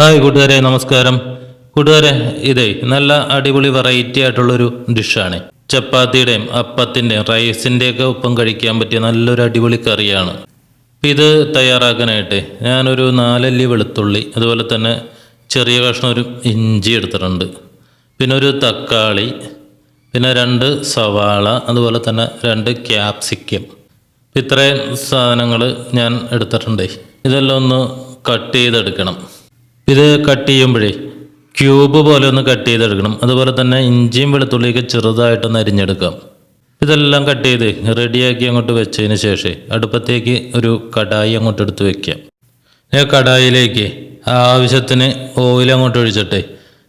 Hi കൂട്ടുകാരെ നമസ്കാരം. കൂട്ടുകാരെ ഇതേ നല്ല അടിപൊളി വെറൈറ്റി ആയിട്ടുള്ളൊരു ഡിഷാണ് ചപ്പാത്തിയുടെയും അപ്പത്തിന്റെയും റൈസിന്റെയൊക്കെ ഒപ്പം കഴിക്കാൻ പറ്റിയ നല്ലൊരു അടിപൊളി കറിയാണ്. ഇത് തയ്യാറാക്കാനായിട്ട് ഞാനൊരു നാലല്ലി വെളുത്തുള്ളി അതുപോലെ തന്നെ ചെറിയ കഷ്ണം ഒരു ഇഞ്ചി എടുത്തിട്ടുണ്ട്. പിന്നെ ഒരു തക്കാളി പിന്നെ രണ്ട് സവാള അതുപോലെ തന്നെ രണ്ട് ക്യാപ്സിക്കം ഇത്രയും സാധനങ്ങൾ ഞാൻ എടുത്തിട്ടുണ്ട്. ഇതെല്ലാം ഒന്ന് കട്ട് ചെയ്തെടുക്കണം. ഇത് കട്ട് ചെയ്യുമ്പോഴേ ക്യൂബ് പോലെ ഒന്ന് കട്ട് ചെയ്തെടുക്കണം. അതുപോലെ തന്നെ ഇഞ്ചിയും വെളുത്തുള്ളിയൊക്കെ ചെറുതായിട്ടൊന്ന് അരിഞ്ഞെടുക്കാം. ഇതെല്ലാം കട്ട് ചെയ്ത് റെഡിയാക്കി അങ്ങോട്ട് വെച്ചതിന് ശേഷം അടുപ്പത്തേക്ക് ഒരു കടായി അങ്ങോട്ട് എടുത്ത് വെക്കാം കടായിലേക്ക് ആവശ്യത്തിന് ഓയിൽ അങ്ങോട്ട് ഒഴിച്ചിട്ടെ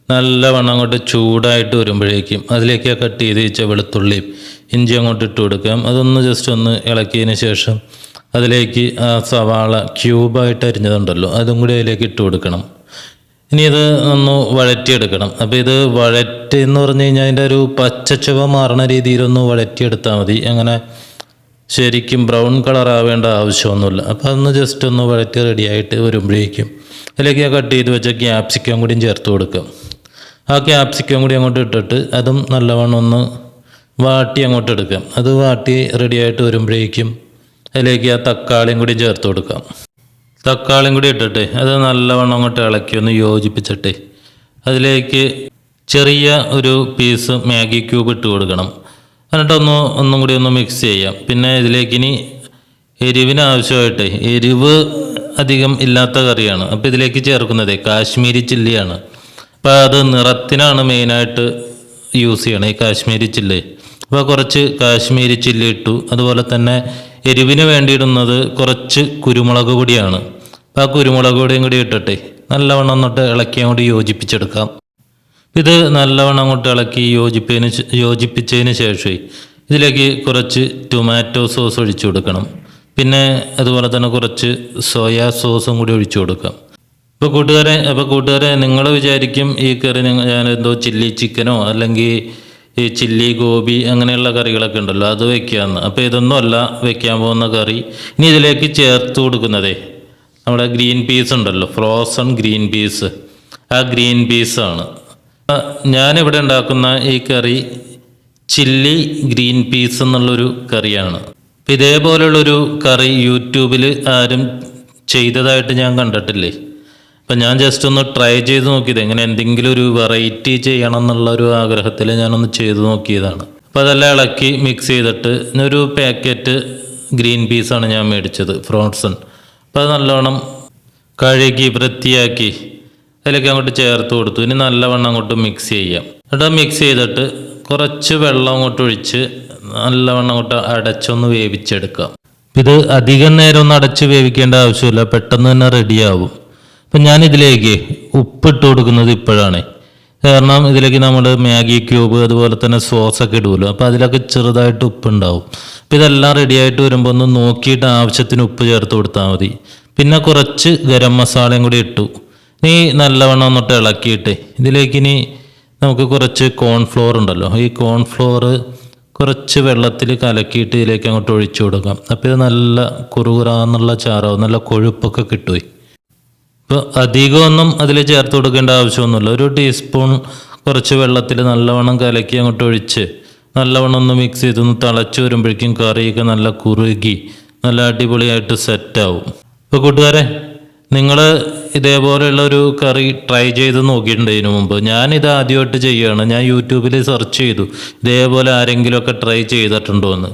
നല്ലവണ്ണം അങ്ങോട്ട് ചൂടായിട്ട് വരുമ്പോഴേക്കും അതിലേക്ക് ആ കട്ട് ചെയ്ത് വെച്ച വെളുത്തുള്ളിയും ഇഞ്ചി അങ്ങോട്ട് ഇട്ട് കൊടുക്കാം. അതൊന്ന് ജസ്റ്റ് ഒന്ന് ഇളക്കിയതിന് ശേഷം അതിലേക്ക് ആ സവാള ക്യൂബായിട്ട് അരിഞ്ഞതുണ്ടല്ലോ അതും കൂടി അതിലേക്ക് ഇട്ട് കൊടുക്കണം. ഇനി ഇത് ഒന്ന് വഴറ്റിയെടുക്കണം. അപ്പോൾ ഇത് വഴറ്റി എന്ന് പറഞ്ഞു കഴിഞ്ഞാൽ അതിന്റെ ഒരു പച്ചച്ചുവ മാറണ രീതിയിലൊന്ന് വഴറ്റിയെടുത്താൽ മതി. അങ്ങനെ ശരിക്കും ബ്രൗൺ കളർ ആവേണ്ട ആവശ്യമൊന്നുമില്ല. അപ്പോൾ അതൊന്ന് ജസ്റ്റ് ഒന്ന് വഴറ്റി റെഡിയായിട്ട് വരുമ്പോഴേക്കും അതിലേക്ക് ആ കട്ട് ചെയ്ത് വെച്ച ക്യാപ്സിക്കം കൂടിയും ചേർത്ത് കൊടുക്കാം. ആ ക്യാപ്സിക്കം കൂടി അങ്ങോട്ട് ഇട്ടിട്ട് അതും നല്ലവണ്ണം ഒന്ന് വാട്ടി അങ്ങോട്ട് എടുക്കാം. അത് വാട്ടി റെഡിയായിട്ട് വരുമ്പോഴേക്കും അതിലേക്ക് ആ തക്കാളിയും കൂടി ചേർത്ത് കൊടുക്കാം. തക്കാളിയും കൂടി ഇട്ടിട്ട് അത് നല്ലവണ്ണം അങ്ങോട്ട് ഇളക്കി ഒന്ന് യോജിപ്പിച്ചിട്ട് അതിലേക്ക് ചെറിയ ഒരു പീസ് മാഗി ക്യൂബ് ഇട്ട് കൊടുക്കണം. എന്നിട്ടൊന്ന് ഒന്നും കൂടി ഒന്ന് മിക്സ് ചെയ്യാം. പിന്നെ ഇതിലേക്ക് ഇനി എരിവിന് ആവശ്യമായിട്ട് എരിവ് അധികം ഇല്ലാത്ത കറിയാണ്. അപ്പോൾ ഇതിലേക്ക് ചേർക്കുന്നത് കാശ്മീരി ചില്ലിയാണ്. അപ്പോൾ അത് നിറത്തിനാണ് മെയിനായിട്ട് യൂസ് ചെയ്യണം ഈ കാശ്മീരി ചില്ലി. അപ്പോൾ കുറച്ച് കാശ്മീരി ചില്ലി ഇട്ടു. അതുപോലെ തന്നെ എരിവിന് വേണ്ടിയിടുന്നത് കുറച്ച് കുരുമുളക് പൊടിയാണ്. അപ്പോൾ ആ കുരുമുളക് പൊടിയും കൂടി ഇട്ടിട്ട് നല്ലവണ്ണം എന്നിട്ട് ഇളക്കി അങ്ങോട്ട് യോജിപ്പിച്ചെടുക്കാം. ഇത് നല്ലവണ്ണം അങ്ങോട്ട് ഇളക്കി യോജിപ്പതിന് ശേ- യോജിപ്പിച്ചതിന് ശേഷം ഇതിലേക്ക് കുറച്ച് ടൊമാറ്റോ സോസ് ഒഴിച്ചു കൊടുക്കണം. പിന്നെ അതുപോലെ തന്നെ കുറച്ച് സോയാ സോസും കൂടി ഒഴിച്ചു കൊടുക്കാം. ഇപ്പോൾ കൂട്ടുകാരെ അപ്പോൾ കൂട്ടുകാരെ നിങ്ങൾ വിചാരിക്കും ഈ കറി ഞാൻ എന്തോ ചില്ലി ചിക്കനോ അല്ലെങ്കിൽ ഈ ചില്ലി ഗോബി അങ്ങനെയുള്ള കറികളൊക്കെ ഉണ്ടല്ലോ അത് വെക്കാമെന്ന് അപ്പോൾ ഇതൊന്നും അല്ല വെക്കാൻ പോകുന്ന കറി. ഇനി ഇതിലേക്ക് ചേർത്ത് കൊടുക്കുന്നതേ നമ്മുടെ ഗ്രീൻ പീസ് ഉണ്ടല്ലോ ഫ്രോസൺ ഗ്രീൻ പീസ്. ആ ഗ്രീൻ പീസാണ്. ഞാനിവിടെ ഉണ്ടാക്കുന്ന ഈ കറി ചില്ലി ഗ്രീൻ പീസ് എന്നുള്ളൊരു കറിയാണ്. ഇതേപോലുള്ളൊരു കറി യൂട്യൂബിൽ ആരും ചെയ്തതായിട്ട് ഞാൻ കണ്ടിട്ടില്ലേ? അപ്പം ഞാൻ ജസ്റ്റ് ഒന്ന് ട്രൈ ചെയ്ത് നോക്കിയത്. എങ്ങനെ എന്തെങ്കിലും ഒരു വെറൈറ്റി ചെയ്യണം എന്നുള്ള ഒരു ആഗ്രഹത്തിൽ ഞാനൊന്ന് ചെയ്ത് നോക്കിയതാണ്. അപ്പോൾ അതെല്ലാം ഇളക്കി മിക്സ് ചെയ്തിട്ട് ഒരു പാക്കറ്റ് ഗ്രീൻ പീസാണ് ഞാൻ മേടിച്ചത് ഫ്രോൺസൺ അപ്പോൾ അത് നല്ലവണ്ണം കഴുകി വൃത്തിയാക്കി അതിലേക്ക് അങ്ങോട്ട് ചേർത്ത് കൊടുത്തു. ഇനി നല്ലവണ്ണം അങ്ങോട്ട് മിക്സ് ചെയ്യാം. എന്നിട്ട് മിക്സ് ചെയ്തിട്ട് കുറച്ച് വെള്ളം അങ്ങോട്ട് ഒഴിച്ച് നല്ലവണ്ണം അങ്ങോട്ട് അടച്ചൊന്ന് വേവിച്ചെടുക്കാം. ഇത് അധികം നേരം ഒന്നും അടച്ച് വേവിക്കേണ്ട ആവശ്യമില്ല പെട്ടെന്ന് തന്നെ റെഡിയാവും അപ്പം ഞാനിതിലേക്ക് ഉപ്പിട്ട് കൊടുക്കുന്നത് ഇപ്പോഴാണ്. കാരണം ഇതിലേക്ക് നമ്മൾ മാഗി ക്യൂബ് അതുപോലെ തന്നെ സോസൊക്കെ ഇടുമല്ലോ അപ്പോൾ അതിലൊക്കെ ചെറുതായിട്ട് ഉപ്പുണ്ടാവും. അപ്പം ഇതെല്ലാം റെഡിയായിട്ട് വരുമ്പോൾ ഒന്ന് നോക്കിയിട്ട് ആവശ്യത്തിന് ഉപ്പ് ചേർത്ത് കൊടുത്താൽ മതി. പിന്നെ കുറച്ച് ഗരം മസാലയും കൂടി ഇട്ടു. ഇനി നല്ലവണ്ണം ഒന്നിട്ട് ഇളക്കിയിട്ട് ഇതിലേക്ക് ഇനി നമുക്ക് കുറച്ച് കോൺഫ്ലോർ ഉണ്ടല്ലോ. ഈ കോൺഫ്ലോർ കുറച്ച് വെള്ളത്തിൽ കലക്കിയിട്ട് ഇതിലേക്ക് അങ്ങോട്ട് ഒഴിച്ചു കൊടുക്കാം. അപ്പോൾ ഇത് നല്ല കുറുകുറാന്നുള്ള ചാറാവും. നല്ല കൊഴുപ്പൊക്കെ കിട്ടുമേ ഇപ്പോൾ അധികമൊന്നും അതിൽ ചേർത്ത് കൊടുക്കേണ്ട ആവശ്യമൊന്നുമില്ല. ഒരു ടീസ്പൂൺ കുറച്ച് വെള്ളത്തിൽ നല്ലവണ്ണം കലക്കി അങ്ങോട്ട് ഒഴിച്ച് നല്ലവണ്ണം ഒന്ന് മിക്സ് ചെയ്തൊന്ന് തിളച്ച് വരുമ്പോഴേക്കും കറിയൊക്കെ നല്ല കുറുകി നല്ല അടിപൊളിയായിട്ട് സെറ്റാവും ഇപ്പോൾ കൂട്ടുകാരെ നിങ്ങൾ ഇതേപോലെയുള്ള ഒരു കറി ട്രൈ ചെയ്ത് നോക്കിയിട്ടുണ്ട് ഇതിനു മുമ്പ്. ഞാനിത് ആദ്യമായിട്ട് ചെയ്യുകയാണ്. ഞാൻ യൂട്യൂബിൽ സെർച്ച് ചെയ്തു. ഇതേപോലെ ആരെങ്കിലുമൊക്കെ ട്രൈ ചെയ്തിട്ടുണ്ടോ എന്ന്.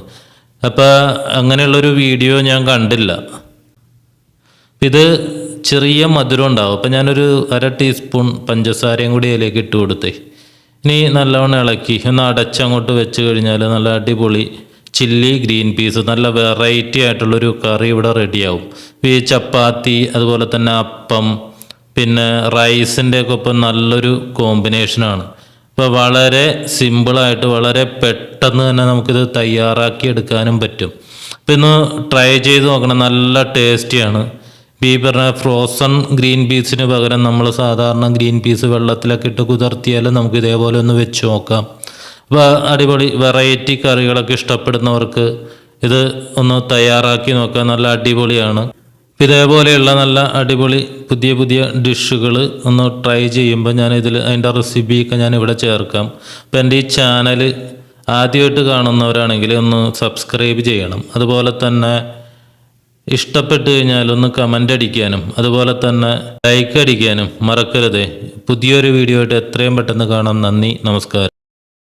അപ്പോൾ അങ്ങനെയുള്ളൊരു വീഡിയോ ഞാൻ കണ്ടില്ല. ഇത് ചെറിയ മധുരം ഉണ്ടാവും. അപ്പം ഞാനൊരു അര ടീസ്പൂൺ പഞ്ചസാരയും കൂടി അതിലേക്ക് ഇട്ട് കൊടുത്തേ. ഇനി നല്ലവണ്ണം ഇളക്കി. ഒന്ന് അടച്ചങ്ങോട്ട് വെച്ച് കഴിഞ്ഞാൽ നല്ല അടിപൊളി ചില്ലി ഗ്രീൻ പീസ് നല്ല വെറൈറ്റി ആയിട്ടുള്ളൊരു കറി ഇവിടെ റെഡിയാവും ഈ ചപ്പാത്തി അതുപോലെ തന്നെ അപ്പം പിന്നെ റൈസിന്റെ ഒക്കെ ഒപ്പം നല്ലൊരു കോമ്പിനേഷനാണ് അപ്പോൾ വളരെ സിമ്പിളായിട്ട് വളരെ പെട്ടെന്ന് തന്നെ നമുക്കിത് തയ്യാറാക്കി എടുക്കാനും പറ്റും. അപ്പോൾ ഇന്ന് ട്രൈ ചെയ്ത് നോക്കണം. നല്ല ടേസ്റ്റിയാണ് ഈ പറഞ്ഞ ഫ്രോസൺ ഗ്രീൻ പീസിന് പകരം നമ്മൾ സാധാരണ ഗ്രീൻ പീസ് വെള്ളത്തിലൊക്കെ ഇട്ട് കുതിർത്തിയാൽ നമുക്ക് ഇതേപോലെ ഒന്ന് വെച്ച് നോക്കാം. അപ്പോൾ അടിപൊളി വെറൈറ്റി കറികളൊക്കെ ഇഷ്ടപ്പെടുന്നവർക്ക് ഇത് ഒന്ന് തയ്യാറാക്കി നോക്കാം നല്ല അടിപൊളിയാണ്. ഇതേപോലെയുള്ള നല്ല അടിപൊളി പുതിയ പുതിയ ഡിഷുകൾ ഒന്ന് ട്രൈ ചെയ്യുമ്പോൾ ഞാൻ ഇതിൽ അതിന്റെ റെസിപ്പിയൊക്കെ ഞാൻ ഇവിടെ ചേർക്കാം. അപ്പോൾ എന്റെ ഈ ചാനൽ ആദ്യമായിട്ട് കാണുന്നവരാണെങ്കിൽ ഒന്ന് സബ്സ്ക്രൈബ് ചെയ്യണം. അതുപോലെ തന്നെ ഇഷ്ടപ്പെട്ട് കഴിഞ്ഞാൽ ഒന്ന് കമന്റ് അടിക്കാനും അതുപോലെ തന്നെ ലൈക്ക് അടിക്കാനും മറക്കരുതേ. പുതിയൊരു വീഡിയോ ആയിട്ട് എത്രയും പെട്ടെന്ന് കാണാം. നന്ദി നമസ്കാരം.